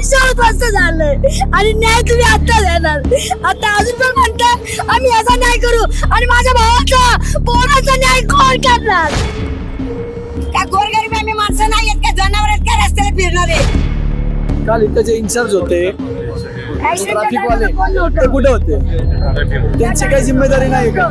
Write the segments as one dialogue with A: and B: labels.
A: आयुष्य उद्ध्वस्त झालंय आणि न्याय तुम्ही आता देणार. आता अजून पण म्हणता आम्ही असा न्याय करू आणि माझ्या भावाचा पोराचा न्याय कोण करणार?
B: का गोरगरीब आम्ही माणसं नाही आहेत का जनावर आहेत का रस्त्याला फिरणारे?
C: काल इथं जे इन्चार्ज होते ट्रॅफिक वाले ते कुठे होते? त्यांची काही जिम्मेदारी नाही का?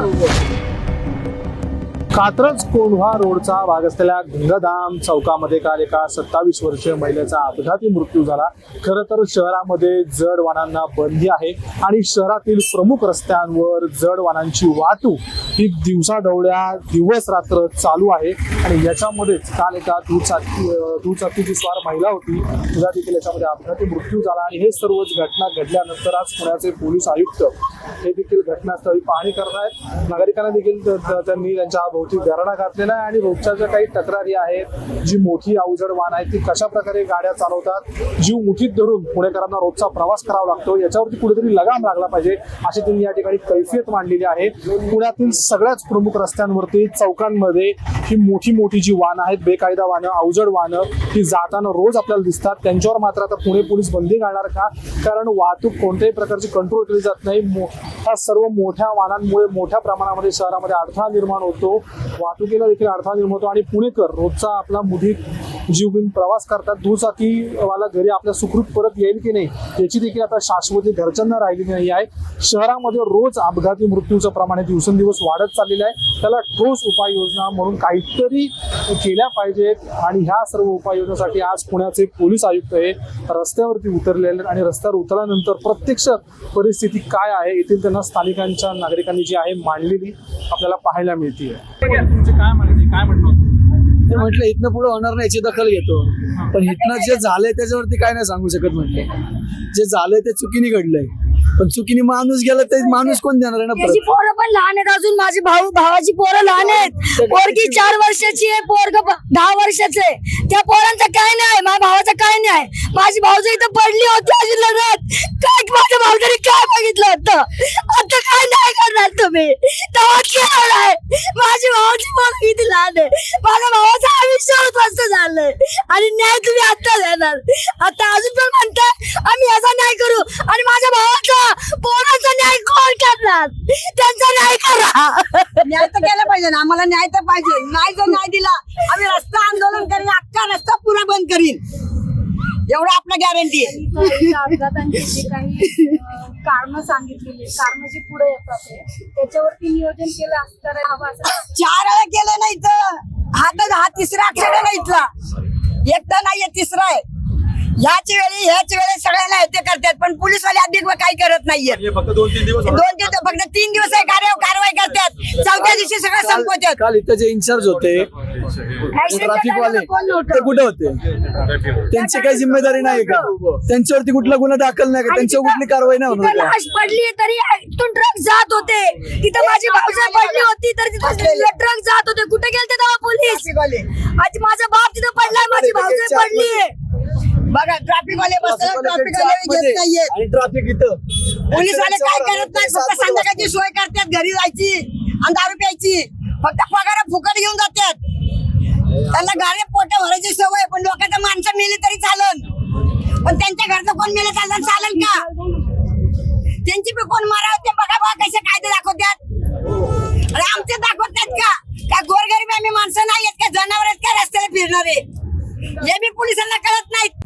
C: कात्रज कोंढवा रोडचा भाग असलेल्या गंगाधाम चौकामध्ये काल एका सत्तावीस वर्षीय महिलेचा अपघाती मृत्यू झाला. खरं तर शहरामध्ये जड वाहनांना बंदी आहे आणि शहरातील प्रमुख रस्त्यांवर जड वाहनांची वाहतूक ही दिवसाढवळ्या दिवस रात्र चालू आहे आणि याच्यामध्येच काल एका दुचाकी दुचाकीची स्वार महिला होती. तिला देखील याच्यामध्ये अपघाती मृत्यू झाला आणि हे सर्वच घटना घडल्यानंतर आज पुण्याचे पोलीस आयुक्त हे देखील घटनास्थळी पाहणी करत आहेत. नागरिकांना देखील त्यांनी त्यांच्या वरती गरणा घातलेला आहे आणि रोजच्या ज्या काही तक्रारी आहेत जी मोठी अवजड वाहन आहे ती कशा प्रकारे गाड्या चालवतात जीव मुठीत धरून पुणेकरांना रोजचा प्रवास करावा लागतो याच्यावरती कुठेतरी लगाम लागला पाहिजे अशी त्यांनी या ठिकाणी कैफियत मांडलेली आहे. पुण्यातील सगळ्याच प्रमुख रस्त्यांवरती चौकांमध्ये ही मोठी मोठी जी वाहनं आहेत बेकायदा वाहनं अवजड वाहनं ही जाताना रोज आपल्याला दिसतात. त्यांच्यावर मात्र आता पुणे पोलीस बंदी घालणार का? कारण वाहतूक कोणत्याही प्रकारची कंट्रोल केली जात नाही. मो- ह्या सर्व मोठ्या वाहनांमुळे मोठ्या प्रमाणामध्ये शहरामध्ये अडथळा निर्माण होतो. वाहतुकीला देखील अडथळा निर्माण होतो आणि पुणेकर रोजचा आपला मुठीत जीवघेऊन प्रवास करतात. दुचाकीवाला घरी आपल्या सुखरूप परत येईल की नाही याची देखील आता शाश्वती घरच्यांना राहिलेली नाही आहे. शहरामध्ये रोज अपघाती मृत्यूचं प्रमाण दिवसेंदिवस वाढत चाललेलं आहे. त्याला ठोस उपाययोजना म्हणून काहीतरी केल्या पाहिजेत आणि ह्या सर्व उपाययोजनेसाठी आज पुण्याचे पोलीस आयुक्त हे रस्त्यावरती उतरलेले आहेत आणि रस्त्यावर उतरल्यानंतर प्रत्यक्ष परिस्थिती काय आहे? येथील त्यांना स्थानिकांच्या नागरिकांनी जी आहे मांडलेली आपल्याला पाहायला मिळते तुमचे काय म्हणते काय म्हणणं?
D: ते म्हटलं इथनं पुढे होणार नाही याची दखल घेतो. पण इथनं जे झालंय त्याच्यावरती काय नाही सांगू शकत म्हटलं. जे झालंय ते चुकीने घडलंय. पण चुकीने माणूस गेला तर माणूस कोण देणार आहे ना
A: त्याची
D: परत?
A: पोरं पण लहान आहेत अजून. माझे भाऊ भावाची पोरं लहान आहेत. पोरगी चार वर्षाची आहे पोरग दहा वर्षाचं आहे. त्या पोरांचं काय नाही माझ्या भावाचं काय नाही माझी भाऊजी इथं पडली होती अजून लढत काय माझ्या भाऊजाने काय बघितलं होतं? आता काय नाही करणार तुम्ही? तेव्हा केलं माझी भावाची पोरं किती लहान आहे. माझ्या भावाचं आयुष्य उद्ध्वस्त झालंय. आणि न्याय तुम्ही आता देणार. आता अजून पण म्हणता आम्ही असा न्याय करू. आणि माझ्या न्याय करणार त्यांचा न्याय करा.
B: न्याय तर केला पाहिजे ना. आम्हाला न्याय तर पाहिजे. नाही जर न्याय दिला आम्ही रस्ता आंदोलन करीन अख्खा रस्ता पुरा बंद करीन. एवढं आपलं गॅरंटी आहे.
E: अपघातांची जी काही कारण सांगितलेली कारण जी पुढे येतात त्याच्यावरती नियोजन केलं असं करायला हवं असं
B: चार वेळा केलं नाही तर हा तर हा तिसरा ऍक्सिडेंट आहे इथला. एकटा नाहीये तिसरा आहे. ह्याच वेळी ह्याच वेळी सगळ्यांना हे करतात पण पोलीस वाले अधिक काही करत नाहीये
C: फक्त दोन तीन दिवस
B: दोन तीन फक्त तीन दिवस आहे कार्य कारवाई करतात. चौथ्या दिवशी सगळं संपवतात.
D: काल इथं जे इन्चार्ज होते ट्रॅफिक वाले ते कुठे होते? त्यांची काही जिम्मेदारी नाही का? त्यांच्यावरती कुठला गुन्हा दाखल नाही का? त्यांच्यावर कुठली कारवाई नाही होणार का?
A: लाश पडली तरी तिथून ट्रक जात होते. तिथं माझी भाऊजाई पडली होती तरी तिथं ट्रक जात होते. कुठे गेलते तेव्हा पोलीस? आज माझा बाप तिथं पडलाय माझी भाऊजाई पडली
B: बघा ट्रॅफिक वाले बस ट्रॅफिक वाले येत नाहीये
D: आणि ट्रॅफिक इथं.
B: पोलीस वाले काय करत नाही फक्त संध्याकाळची सोय करतात घरी जायची आणि दारू प्यायची. फक्त पगार फुकट घेऊन जातात. त्यांना गाडी पोट भरायची सवय पण लोकांचं माणसं मेली तरी चालन. पण त्यांच्या घरचं कोण मेले चाललं चालन का? त्यांची बी कोण मारा होते बघा बघा कसे कायदे दाखवतात. अरे आमचे दाखवतात का? काय गोरगरीब आम्ही माणसं नाही आहेत का जनावर आहेत का रस्त्याला फिरणारे? हे बी पोलिसांना कळत नाहीत.